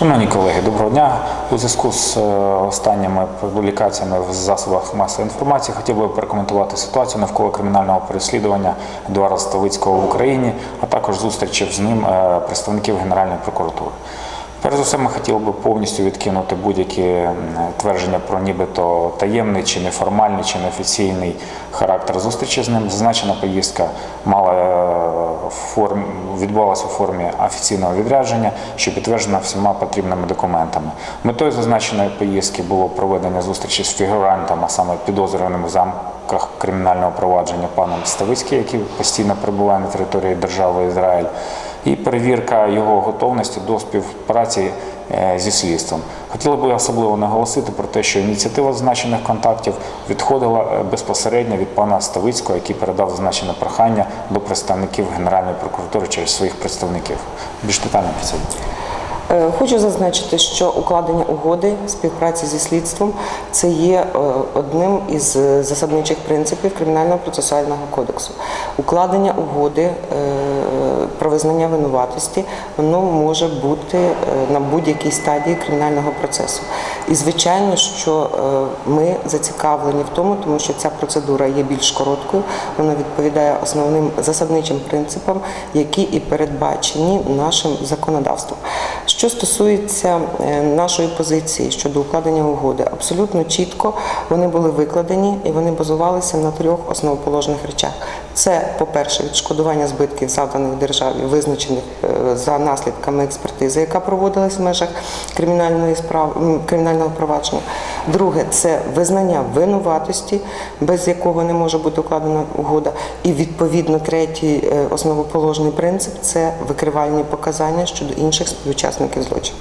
Шановні колеги, доброго дня. У зв'язку з е, останніми публікаціями в засобах масової інформації хотів би прокоментувати ситуацію навколо кримінального переслідування Едуарда Ставицького в Україні, а також зустрічі з ним е, представників Генеральної прокуратури. Перш за все, ми хотіли би повністю відкинути будь-які твердження про нібито таємний чи неформальний, чи неофіційний характер зустрічі з ним. Зазначена поїздка мала е, форм, відбувалася у формі офіційного відрядження, що підтверджена всіма потрібними документами. Метою зазначеної поїздки було проведення зустрічі з фігурантом, а саме підозрюваним в замках кримінального провадження паном Ставицьким, який постійно перебуває на території держави Ізраїль і перевірка його готовності до співпраці е, зі слідством. Хотіли би особливо наголосити про те, що ініціатива зазначених контактів відходила е, безпосередньо від пана Ставицького, який передав зазначене прохання до представників Генеральної прокуратури через своїх представників. Більш детально про це. Е, Хочу зазначити, що укладення угоди співпраці зі слідством це є одним із засадничих принципів кримінального процесуального кодексу. Укладення угоди про визнання винуватості воно може бути е, на будь-якій стадії кримінального процесу. І звичайно, що е, ми зацікавлені в тому, тому що ця процедура є більш короткою, вона відповідає основним засадничим принципам, які і передбачені нашим законодавством. Що стосується е, нашої позиції щодо укладення угоди, абсолютно чітко вони були викладені і вони базувалися на трьох основоположних речах. Це, по-перше, відшкодування збитків, завданих державі, визначених е, за наслідками експертизи, яка проводилась в межах кримінальної справи кримінального провадження. Друге це визнання винуватості, без якого не може бути укладена угода. І відповідно третій е, основоположний принцип це викривальні показання щодо інших співучасників злочину.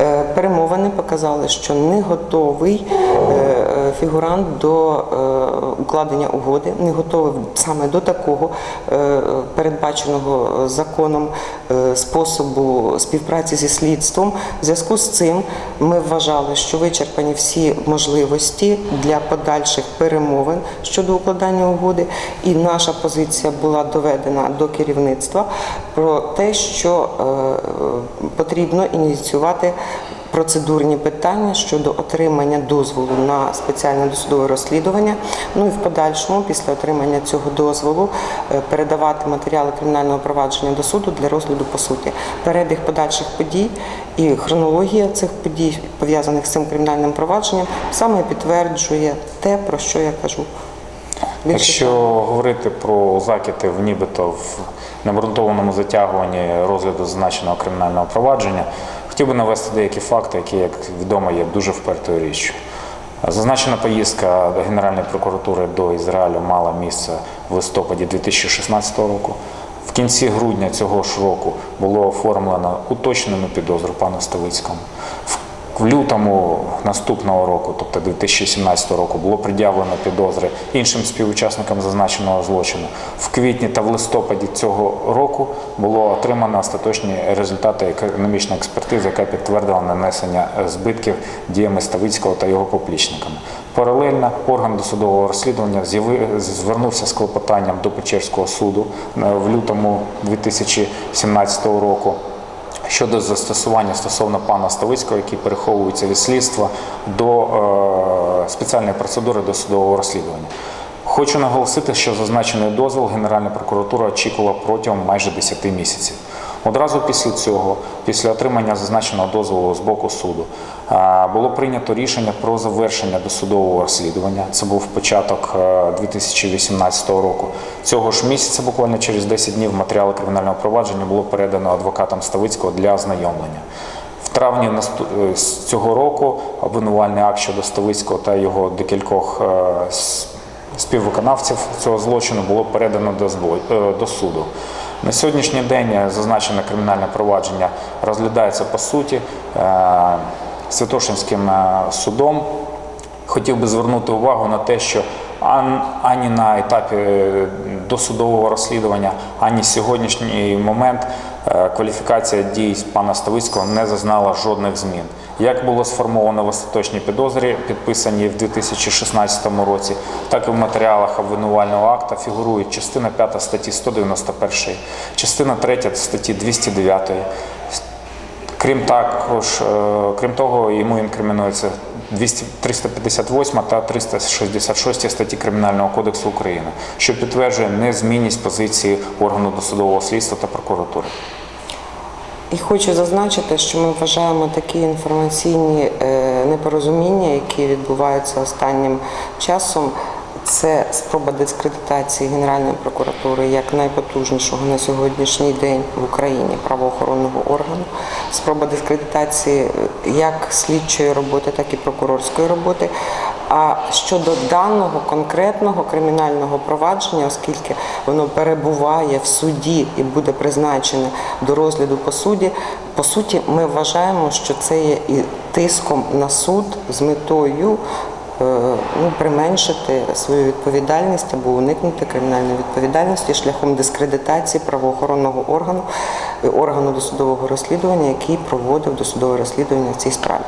Е, Перемовини показали, що не готовий фігурант до е, укладення угоди, не готовий саме до такого е, передбаченого законом е, способу співпраці зі слідством. В зв'язку з цим ми вважали, що вичерпані всі можливості для подальших перемовин щодо укладання угоди, і наша позиція була доведена до керівництва про те, що потрібно ініціювати процедурні питання щодо отримання дозволу на спеціальне досудове розслідування. Ну і в подальшому, після отримання цього дозволу, е, передавати матеріали кримінального провадження до суду для розгляду по суті. Перебіг подальших подій і хронологія цих подій, пов'язаних з цим кримінальним провадженням, саме підтверджує те, про що я кажу. Якщо говорити про закиди в нібито в необґрунтованому затягуванні розгляду зазначеного кримінального провадження, хотів би навести деякі факти, які, як відомо, є дуже впертою річчю. Зазначена поїздка Генеральної прокуратури до Ізраїлю мала місце в листопаді 2016 року. В кінці грудня цього ж року було оформлено уточнену підозру пану Ставицькому. В в лютому наступного року, тобто 2017 року, було пред'явлено підозри іншим співучасникам зазначеного злочину. В квітні та в листопаді цього року було отримано остаточні результати економічної експертизи, яка підтвердила нанесення збитків діями Ставицького та його поплічниками. Паралельно орган досудового розслідування звернувся з клопотанням до Печерського суду е, в лютому 2017 року щодо застосування стосовно пана Ставицького, який переховується від слідства до е, спеціальної процедури досудового розслідування. Хочу наголосити, що зазначений дозвіл Генеральна прокуратура очікувала протягом майже 10 місяців. Одразу після цього, після отримання зазначеного дозволу з боку суду, е, було прийнято рішення про завершення досудового розслідування. Це був початок е, 2018 року. Цього ж місяця, буквально через 10 днів, матеріали кримінального провадження було передано адвокатам Ставицького для ознайомлення. В травні е, цього року обвинувальний акт щодо Ставицького та його декількох е, співвиконавців цього злочину було передано е, до суду. На сьогоднішній день е, зазначене кримінальне провадження розглядається по суті е, Святошинським е, судом. Хотів би звернути увагу на те, що ані на етапі досудового розслідування, ані сьогоднішній момент е, кваліфікація дій пана Ставицького не зазнала жодних змін. Як було сформовано в остаточній підозрі, підписані в 2016 році, так і в матеріалах обвинувального акта фігурують частина 5 статті 191, частина 3 статті 209, Крім також, е, крім того, йому інкримінується 200 358 та 366 статті Кримінального кодексу України, що підтверджує незмінність позиції органу досудового слідства та прокуратури. І хочу зазначити, що ми вважаємо такі інформаційні е, непорозуміння, які відбуваються останнім часом. Це спроба дискредитації Генеральної прокуратури як найпотужнішого на сьогоднішній день в Україні правоохоронного органу, спроба дискредитації як слідчої роботи, так і прокурорської роботи. А щодо даного конкретного кримінального провадження, оскільки воно перебуває в суді і буде призначене до розгляду по суді, по суті, ми вважаємо, що це є і тиском на суд з метою ну, применшити свою відповідальність або уникнути кримінальної відповідальності шляхом дискредитації правоохоронного органу, е, органу досудового розслідування, який проводив досудове розслідування в цій справі.